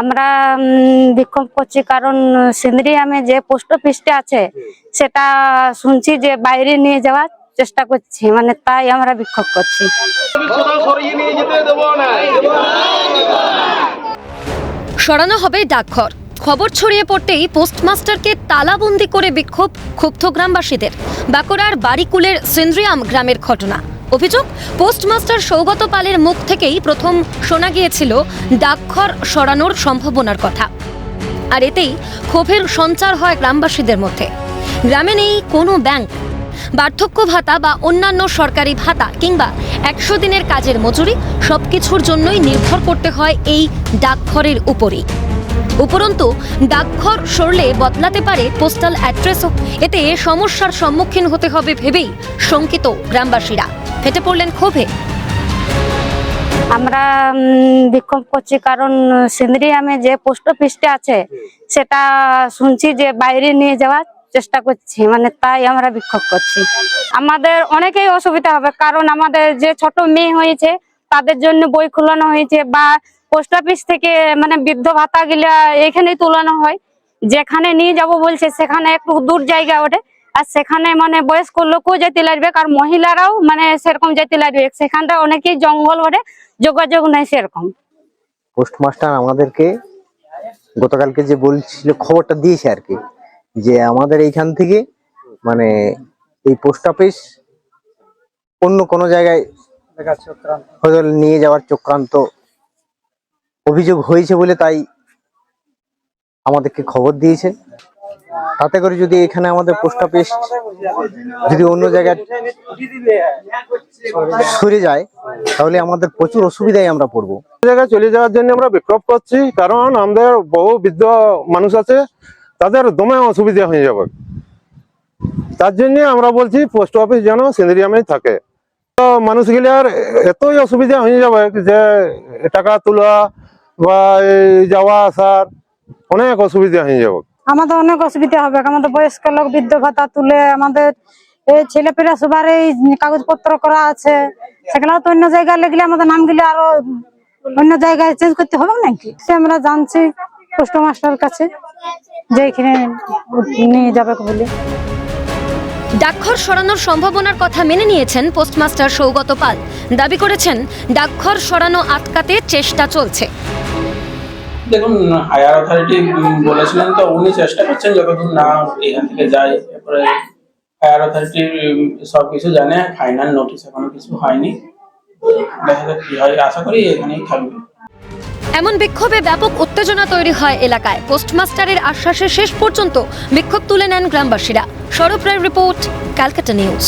আমরা বিক্ষোভ করছি কারণ সিন্দ্রিয়ামে যে পোস্ট অফিসটা আছে, সেটা শুনছি যে বাইরে নিয়ে যাওয়ার চেষ্টা করছি মানে তাই আমরা বিক্ষোভ করছি। সরানো হবে ডাকঘর। খবর ছড়িয়ে পড়তেই পোস্টমাস্টারকে তালাবন্দি করে বিক্ষোভ ক্ষুব্ধ গ্রামবাসীদের। বাঁকুড়ার বাড়িকুলের সিন্দ্রিয়াম গ্রামের ঘটনা। অভিযোগ, পোস্টমাস্টার সৌগত পালের মুখ থেকেই প্রথম শোনা গিয়েছিল ডাকঘর সরানোর সম্ভাবনার কথা। আর এতেই ক্ষোভের সঞ্চার হয় গ্রামবাসীদের মধ্যে। গ্রামে নেই কোনো ব্যাংক। বার্ধক্য ভাতা বা অন্যান্য সরকারি ভাতা কিংবা একশো দিনের কাজের মজুরি সবকিছুর জন্যই নির্ভর করতে হয় এই ডাকঘরের উপরেই। উপরন্তু, ডাকঘর সরলে বদলাতে পারে পোস্টাল অ্যাড্রেসও। এতে সমস্যার সম্মুখীন হতে হবে ভেবেই শঙ্কিত গ্রামবাসীরা। ফেটে পড়লেন ক্ষোভে? আমরা বিক্ষোভ করছি কারণ সিন্দ্রিয়ামে যে পোস্ট অফিসটা আছে, সেটা শুনছি যে বাইরে নিয়ে যাওয়ার চেষ্টা করছি মানে তাই আমরা বিক্ষোভ করছি। আমাদের অনেকেই অসুবিধা হবে, কারণ আমাদের যে ছোট মেয়ে হয়েছে, তাদের জন্য বই খোলানো হয়েছে বা পোস্ট অফিস থেকে মানে বৃদ্ধ ভাতা গিলা এখানেই তোলানো হয়, যেখানে নিয়ে যাব বলছে, সেখানে একটু দূর জায়গা ওঠে আর সেখানে মানে বয়স্ক লোকও যেতে লাগবে আর মহিলারাও মানে সেরকম যেতে লাগবে। সেখানটা অনেকেই জঙ্গল ওঠে যোগাযোগ নেই সেরকম। পোস্টমাস্টার আমাদেরকে গতকালকে যে বলছিল, খবরটা দিয়েছে আর কি, যে আমাদের এইখান থেকে মানে এই পোস্ট অফিস অন্য কোনো জায়গায় নিয়ে যাওয়ার চক্রান্ত অভিযোগ হয়েছে বলে তাই আমাদেরকে খবর দিয়েছে। তাতে করে যদি এখানে আমাদের পোস্ট অফিস যদি অন্য জায়গায় সরে যায়, তাহলে আমাদের প্রচুর অসুবিধায় আমরা পড়ব। জায়গায় চলে যাওয়ার জন্য আমরা বিক্ষোভ করছি, কারণ আমাদের বহু বৃদ্ধ মানুষ আছে, তাদের দমে অসুবিধা হয়ে যাবে। তার জন্য আমরা বলছি পোস্ট অফিস যেন সিন্দ্রিয়ামে থাকে। তো আর এতই অসুবিধা হয়ে যাবে যে, টাকা তোলা বা যাওয়া আসার অনেক অসুবিধা হয়ে যাবে। আমাদের অনেক অসুবিধা হবে। আমাদের বয়স্ক লোক, বৃদ্ধ ভাতা তুলে আমাদের এই ছেলেপেলা সবার এই কাগজপত্র করা আছে। সেগুলো তো অন্য জায়গায় লাগলে আমাদের নাম গেলে আরও অন্য জায়গায় চেঞ্জ করতে হবে নাকি সে আমরা জানছি পোস্ট মাস্টার কাছে যে এখানে নিয়ে যাবে বলে। ডাকঘর সরানোর সম্ভাবনার কথা মেনে নিয়েছেন পোস্টমাস্টার সৌগত পাল। দাবি করেছেন, ডাকঘর সরানো আটকাতে চেষ্টা চলছে। দেখুন হায়ার অথরিটি বলেছিলেন তো, উনি চেষ্টা করছেন যতদূর না এখান থেকে যায়। তারপরে হায়ার অথরিটি সব কিছু জানে ফাইনাল নোটিশ এখনও কিছু হয়নি। দেখা যাক কি হয়। আশা করি এখানেই থাকবে। এমন বিক্ষোভে ব্যাপক উত্তেজনা তৈরি হয় এলাকায়। পোস্টমাস্টারের আশ্বাসে শেষ পর্যন্ত বিক্ষোভ তুলে নেন গ্রামবাসীরা। Sourav Roy report, Calcutta news.